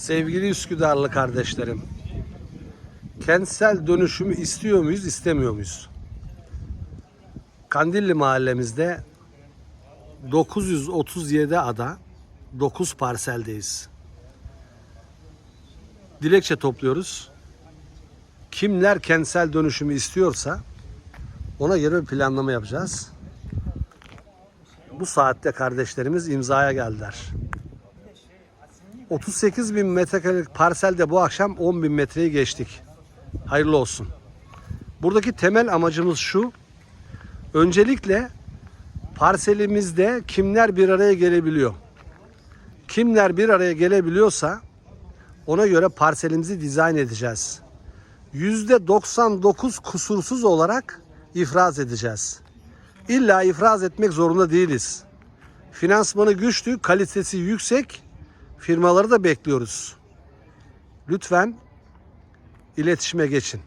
Sevgili Üsküdarlı kardeşlerim. Kentsel dönüşümü istiyor muyuz, istemiyor muyuz? Kandilli mahallemizde 937 ada 9 parseldeyiz. Dilekçe topluyoruz. Kimler kentsel dönüşümü istiyorsa ona göre bir planlama yapacağız. Bu saatte kardeşlerimiz imzaya geldiler. 38 bin metrekarelik parselde bu akşam 10 bin metreyi geçtik. Hayırlı olsun. Buradaki temel amacımız şu. Öncelikle parselimizde kimler bir araya gelebiliyor? Kimler bir araya gelebiliyorsa ona göre parselimizi dizayn edeceğiz. %99 kusursuz olarak ifraz edeceğiz. İlla ifraz etmek zorunda değiliz. Finansmanı güçlü, kalitesi yüksek firmaları da bekliyoruz. Lütfen iletişime geçin.